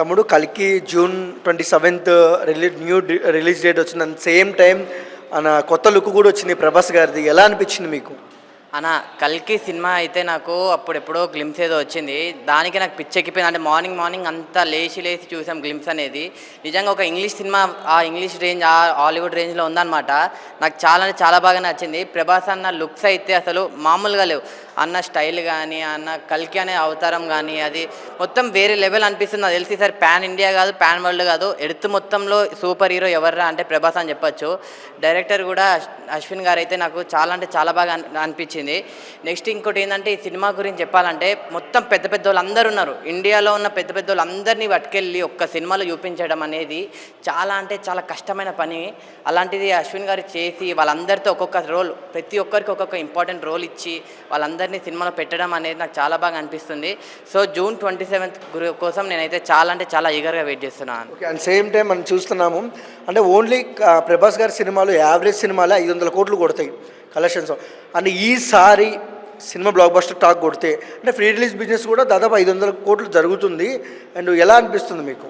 తమ్ముడు కల్కి June twenty seventh release new release date వచ్చింది. అండ్ సేమ్ టైం అన్న కొత్త లుక్ కూడా వచ్చింది ప్రభాస్ గారిది. ఎలా అనిపించింది మీకు? అన్న కల్కి సినిమా అయితే నాకు అప్పుడు ఎప్పుడో గ్లిమ్స్ ఏదో వచ్చింది. దానికి నాకు పిచ్చెక్కిపోయింది అంటే మార్నింగ్ మార్నింగ్ అంతా లేచి లేచి చూసాం గ్లిమ్స్ అనేది. నిజంగా ఒక ఇంగ్లీష్ సినిమా ఆ ఇంగ్లీష్ రేంజ్ ఆ హాలీవుడ్ రేంజ్లో ఉందన్నమాట. నాకు చాలా అంటే చాలా బాగా నచ్చింది. ప్రభాస్ అన్న లుక్స్ అయితే అసలు మామూలుగా లేవు. అన్న స్టైల్ కానీ అన్న కల్కి అనే అవతారం కానీ అది మొత్తం వేరే లెవెల్ అనిపిస్తుంది. నాకు తెలిసి సార్ పాన్ ఇండియా కాదు పాన్ వరల్డ్ కాదు. ఎడుతు మొత్తంలో సూపర్ హీరో ఎవర్రా అంటే ప్రభాస్ అని చెప్పొచ్చు. డైరెక్టర్ కూడా అశ్విన్ గారు అయితే నాకు చాలా అంటే చాలా బాగా అనిపించింది. అనిపించింది నెక్స్ట్ ఇంకోటి ఏంటంటే ఈ సినిమా గురించి చెప్పాలంటే మొత్తం పెద్ద పెద్ద వాళ్ళందరూ ఉన్నారు. ఇండియాలో ఉన్న పెద్ద పెద్ద వాళ్ళందరినీ పట్టుకెళ్ళి ఒక్క సినిమాలో చూపించడం అనేది చాలా అంటే చాలా కష్టమైన పని. అలాంటిది అశ్విన్ గారు చేసి వాళ్ళందరితో ఒక్కొక్క రోల్ ప్రతి ఒక్కరికి ఒక్కొక్క ఇంపార్టెంట్ రోల్ ఇచ్చి వాళ్ళందరినీ సినిమాలో పెట్టడం అనేది నాకు చాలా బాగా అనిపిస్తుంది. సో జూన్ ట్వంటీ సెవెంత్ కోసం నేనైతే చాలా అంటే చాలా ఈగర్గా వెయిట్ చేస్తున్నాను. ఓకే అండ్ సేమ్ టైం మనం చూస్తున్నాము అంటే ఓన్లీ ప్రభాస్ గారి సినిమాలు యావరేజ్ సినిమాలే ఐదు వందల కోట్లు కొడతాయి. కలెక్షన్స్ అండ్ ఈసారి సినిమా బ్లాక్ బస్టర్ టాక్ కొడితే అంటే ఫ్రీ రిలీజ్ బిజినెస్ కూడా దాదాపు ఐదు వందల కోట్లు జరుగుతుంది. అండ్ ఎలా అనిపిస్తుంది మీకు?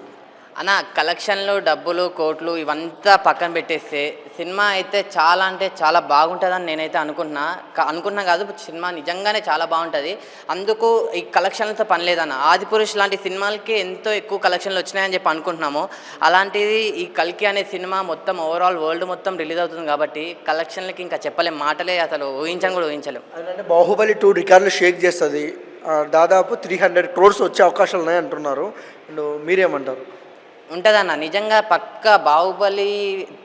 అన్న కలెక్షన్లు డబ్బులు కోట్లు ఇవంతా పక్కన పెట్టేస్తే సినిమా అయితే చాలా అంటే చాలా బాగుంటుందని నేనైతే అనుకుంటున్నా. అనుకున్నా కాదు సినిమా నిజంగానే చాలా బాగుంటుంది. అందుకు ఈ కలెక్షన్లతో పని లేదన్న. ఆదిపురుష్ లాంటి సినిమాలకి ఎంతో ఎక్కువ కలెక్షన్లు వచ్చినాయని చెప్పి అనుకుంటున్నాము. అలాంటిది ఈ కల్కి అనే సినిమా మొత్తం ఓవరాల్ వరల్డ్ మొత్తం రిలీజ్ అవుతుంది కాబట్టి కలెక్షన్లకి ఇంకా చెప్పలేం. మాటలే అసలు ఊహించని కూడా ఊహించలేం. అంటే బాహుబలి టూ రికార్డులు షేక్ చేస్తుంది. దాదాపు త్రీ హండ్రెడ్ క్రోర్స్ వచ్చే అవకాశాలు ఉన్నాయి అంటున్నారు అండ్ మీరేమంటారు? ఉంటుందన్న. నిజంగా పక్క బాహుబలి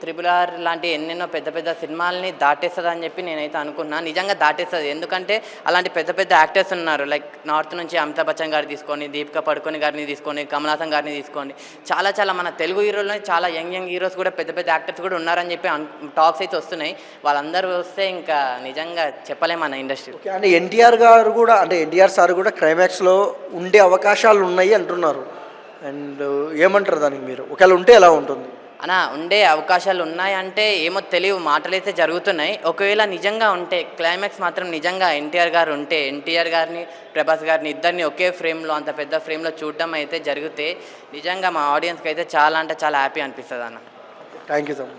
త్రిబుల్ ఆర్ లాంటి ఎన్నెన్నో పెద్ద పెద్ద సినిమాల్ని దాటేస్తుంది అని చెప్పి నేనైతే అనుకున్నా. నిజంగా దాటేస్తుంది. ఎందుకంటే అలాంటి పెద్ద పెద్ద యాక్టర్స్ ఉన్నారు. లైక్ నార్త్ నుంచి అమితాబ్ బచ్చన్ గారిని తీసుకొని దీపికా పడుకొని గారిని తీసుకొని కమలాసన్ గారిని తీసుకొని చాలా చాలా మన తెలుగు హీరోలు చాలా యంగ్ యంగ్ హీరోస్ కూడా పెద్ద పెద్ద యాక్టర్స్ కూడా ఉన్నారని చెప్పి టాక్స్ అయితే వస్తున్నాయి. వాళ్ళందరూ వస్తే ఇంకా నిజంగా చెప్పలేము మన ఇండస్ట్రీ. అంటే ఎన్టీఆర్ గారు కూడా అంటే ఎన్టీఆర్ సార్ కూడా క్లైమాక్స్లో ఉండే అవకాశాలు ఉన్నాయి అంటున్నారు. అండ్ ఏమంటారు దానికి మీరు? ఒకవేళ ఉంటే ఎలా ఉంటుంది? అనా ఉండే అవకాశాలు ఉన్నాయంటే ఏమో తెలియవు మాటలైతే జరుగుతున్నాయి. ఒకవేళ నిజంగా ఉంటే క్లైమాక్స్ మాత్రం నిజంగా ఎన్టీఆర్ గారు ఉంటే ఎన్టీఆర్ గారిని ప్రభాస్ గారిని ఇద్దరిని ఒకే ఫ్రేమ్లో అంత పెద్ద ఫ్రేమ్లో చూడడం అయితే జరిగితే నిజంగా మా ఆడియన్స్కి అయితే చాలా అంటే చాలా హ్యాపీ అనిపిస్తుంది అన్న థ్యాంక్ యూ సో మచ్